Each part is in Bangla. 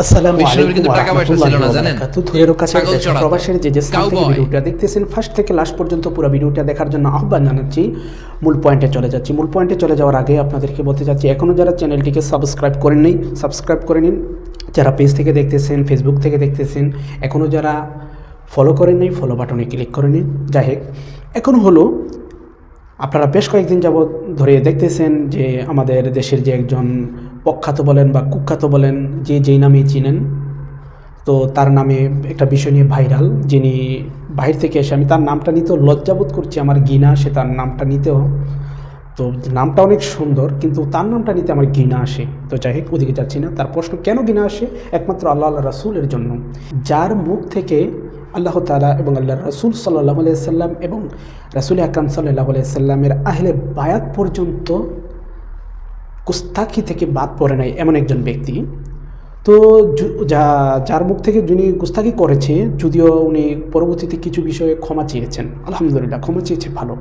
আসসালামু আলাইকুম। প্রবাসের যে। ভিডিওটা দেখতেছেন ফার্স্ট থেকে লাস্ট পর্যন্ত পুরো ভিডিওটা দেখার জন্য আহ্বান জানাচ্ছি। মূল পয়েন্টে চলে যাচ্ছি। মূল পয়েন্টে চলে যাওয়ার আগে আপনাদেরকে বলতে চাচ্ছি এখনও যারা চ্যানেলটিকে সাবস্ক্রাইব করেন নেই সাবস্ক্রাইব করে নিন। যারা পেজ থেকে দেখতেছেন ফেসবুক থেকে দেখতেছেন এখনও যারা ফলো করেন নেই ফলো বাটনে ক্লিক করে নিন। যাই হোক এখন হলো আপনারা বেশ কয়েকদিন যাবৎ ধরে দেখতেছেন যে আমাদের দেশের যে একজন প্রখ্যাত বলেন বা কুখ্যাত বলেন, যে যেই নামেই চিনেন, তো তার নামে একটা বিষয় নিয়ে ভাইরাল, যিনি বাইরে থেকে এসে, আমি তার নামটা নিতেও লজ্জাবোধ করছি, আমার গিনা, সে তার নামটা নিতেও। তো নামটা অনেক সুন্দর, কিন্তু তার নামটা নিতে আমার ঘৃণা আসে। তো যাই হোক, ওদিকে যাচ্ছি না। তার প্রশ্ন, কেন ঘৃণা আসে? একমাত্র আল্লাহ আল্লাহ রাসুলের জন্য। যার মুখ থেকে আল্লাহ তালা এবং আল্লাহ রসুল সাল্লাহ সাল্লাম এবং রাসুল আকরাম সাল্লাহ সাল্লামের আহলে বায়াত পর্যন্ত কুস্তাকি থেকে বাদ পড়ে নাই এমন একজন ব্যক্তি। তো যা, যার মুখ থেকে যিনি গুস্তাকি করেছে, যদিও উনি পরবর্তীতে কিছু বিষয়ে ক্ষমা চেয়েছেন। আলহামদুলিল্লাহ, ক্ষমা চেয়েছে, ভালো।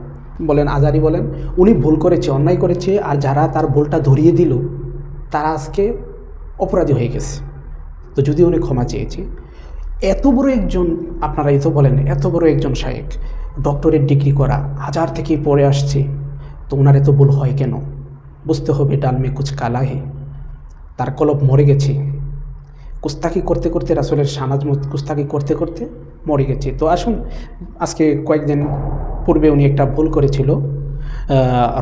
বলেন, আজারি বলেন, উনি ভুল করেছে, অন্যায় করেছে, আর যারা তার ভুলটা ধরিয়ে দিল, তারা আজকে অপরাধী হয়ে গেছে। তো যদি উনি ক্ষমা চেয়েছে এত বড় একজন আপনারা এই তো বলেন, এত বড় একজন শায়েক। ডক্টরেট ডিগ্রি করা, হাজার থেকে পড়ে আসছে। তো ওনার এত ভুল হয় কেন? বুঝতে হবে ডালমে কুচ কালাহে। তার কলব মরে গেছে। কুস্তাকি করতে করতে রাসুলের সানাজ মত, কুস্তাকি করতে করতে মরে গেছে। তো আসুন, আজকে কয়েকদিন পূর্বে উনি একটা ভুল করেছিল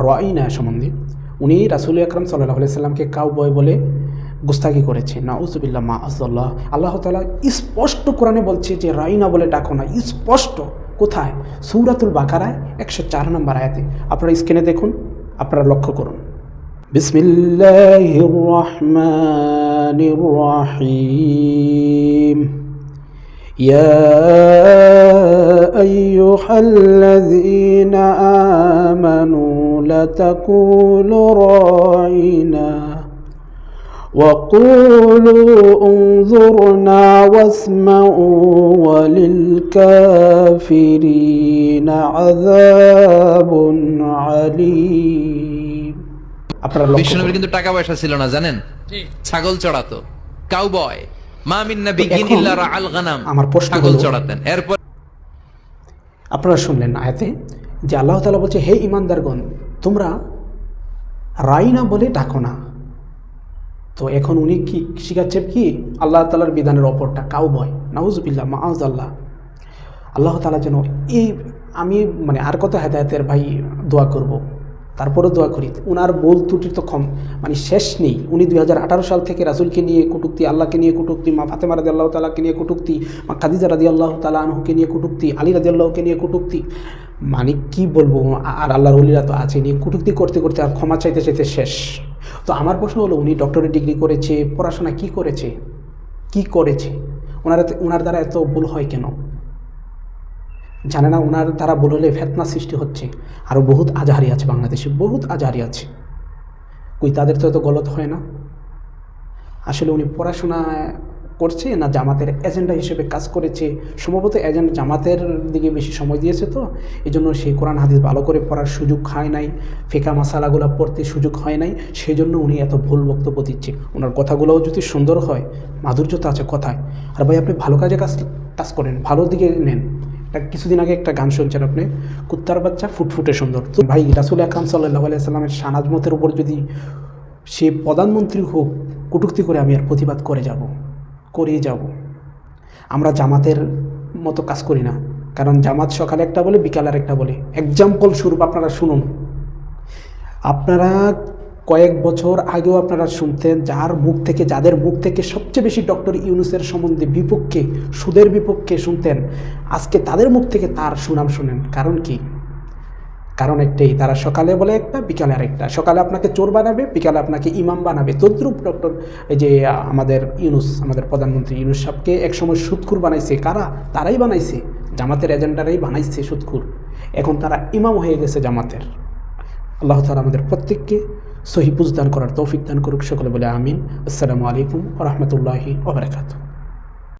রয়না সম্বন্ধে। উনি রাসুল আকরম সাল্লাহ সাল্লামকে কাউ বয় বলে গুস্তাকি করেছে না উজবিল্লা মা আসাল্লাহ আল্লাহ তালা স্পষ্ট কোরআনে বলছে যে রাইনা বলে ডাকো না স্পষ্ট কোথায় সৌরাতুল বাকারায় একশো চার নম্বর আয়াতে আপনারা স্ক্রিনে দেখুন আপনারা লক্ষ্য করুন بسم الله الرحمن الرحيم يا أيها الذين آمنوا لتقولوا راعنا وقولوا انظرنا واسمعوا وللكافرين عذاب عليم আপনারা লক্ষ্য বিষ্ণুর করুন। কিন্তু টাকা পয়সা ছিল না জানেন ছাগল চড়াতো কাউবয় মা মিন নাবিয়্যিন এখন ইল্লা রাআল গানাম আমার প্রশ্ন ছাগল হলো- চড়াতেন এরপর আপনারা শুনলেন আয়াতে যে আল্লাহ তালা বলছে হে ইমানদারগণ তোমরা রাইনা বলে ডাকো না তো এখন উনি কি শিখাচ্ছে কি? আল্লাহ তালার বিধানের অপরটা কাউ বয় নাউজবিল্লা মাউজ আল্লাহ আল্লাহ তালা যেন এই আমি মানে আর কত হেদায়তের ভাই দোয়া করব। তারপরেও দোয়া করি। ওনার বোল ত্রুটির তো কম মানে শেষ নেই। উনি দু হাজার আঠারো সাল থেকে রাসুলকে নিয়ে কটুক্তি, আল্লাহকে নিয়ে কটুক্তি, মা ফাতেমা রাদি আল্লাহ তালাকে নিয়ে কটুক্তি, মা খাদিজা রাদি আল্লাহ তালা আনহুকে নিয়ে কটুক্তি, আলী রাদি আল্লাহকে নিয়ে কটুক্তি। মানে কি বলব? আর আল্লাহর অলিরা তো আছে নিয়ে কটুক্তি করতে করতে আর ক্ষমা চাইতে চাইতে শেষ। তো আমার প্রশ্ন হলো, উনি ডক্টরেট ডিগ্রি করেছে, পড়াশোনা কি করেছে? কি করেছে? ওনার ওনার দ্বারা এত ভুল হয় কেন? জানে না ওনার দ্বারা ভুল হলে ফেতনা সৃষ্টি হচ্ছে। আরও বহুত আজহারি আছে বাংলাদেশে, বহুত আজহারি আছে। কই, তাদের তো এত গলত হয় না। আসলে উনি পড়াশোনা করছে, না জামাতের এজেন্ডা হিসেবে কাজ করেছে। সম্ভবত এজেন্ট জামাতের দিকে বেশি সময় দিয়েছে তো। এই জন্য সে কোরআন হাদিস ভালো করে পড়ার সুযোগ হয় নাই, ফেকা মশালাগুলো পড়তে সুযোগ হয় নাই সেই জন্য উনি এত ভুল বক্তব্য দিচ্ছে। ওনার কথাগুলোও যদি সুন্দর হয় মাধুর্যতা আছে কথায়। আর ভাই, আপনি ভালো কাজে কাজ কাজ করেন, ভালো দিকে নেন। একটা কিছুদিন আগে একটা গান শুনছেন আপনি, কুত্তার বাচ্চা ফুটফুটে সুন্দর। তো ভাই, রাসুল আকরাম সাল্লাহ আলাইসাল্লামের সানাজমতের উপর যদি সে প্রধানমন্ত্রী হোক, কটূক্তি করে আমি আর প্রতিবাদ করে যাব। করেই যাব। আমরা জামাতের মতো কাজ করি না। কারণ জামাত সকালে একটা বলে, বিকাল আর একটা বলে। এক্সাম্পল স্বরূপ আপনারা শুনুন। আপনারা কয়েক বছর আগেও আপনারা শুনতেন, যার মুখ থেকে, যাদের মুখ থেকে সবচেয়ে বেশি ডক্টর ইউনুসের সম্বন্ধে বিপক্ষে, সুদের বিপক্ষে শুনতেন, আজকে তাদের মুখ থেকে তার সুনাম শুনেন। কারণ কি? কারণ একটাই, তারা সকালে বলে একটা, বিকালে আরেকটা। সকালে আপনাকে চোর বানাবে, বিকালে আপনাকে ইমাম বানাবে। তদ্রুপ ডক্টর যে, আমাদের ইউনুস, আমাদের প্রধানমন্ত্রী ইউনুস সাহেবকে একসময় সুৎখুর বানাইছে। কারা? তারাই বানাইছে। জামাতের এজেন্ডারাই বানাইছে সুৎখুর। এখন তারা ইমাম হয়ে গেছে জামাতের। আল্লাহ তালা আমাদের প্রত্যেককে সহি বুঝদান করার তৌফিক দান করুক। সকলে বলে আমিন। আসসালামু আলাইকুম রহমতুল্লাহি ওবরাকাতু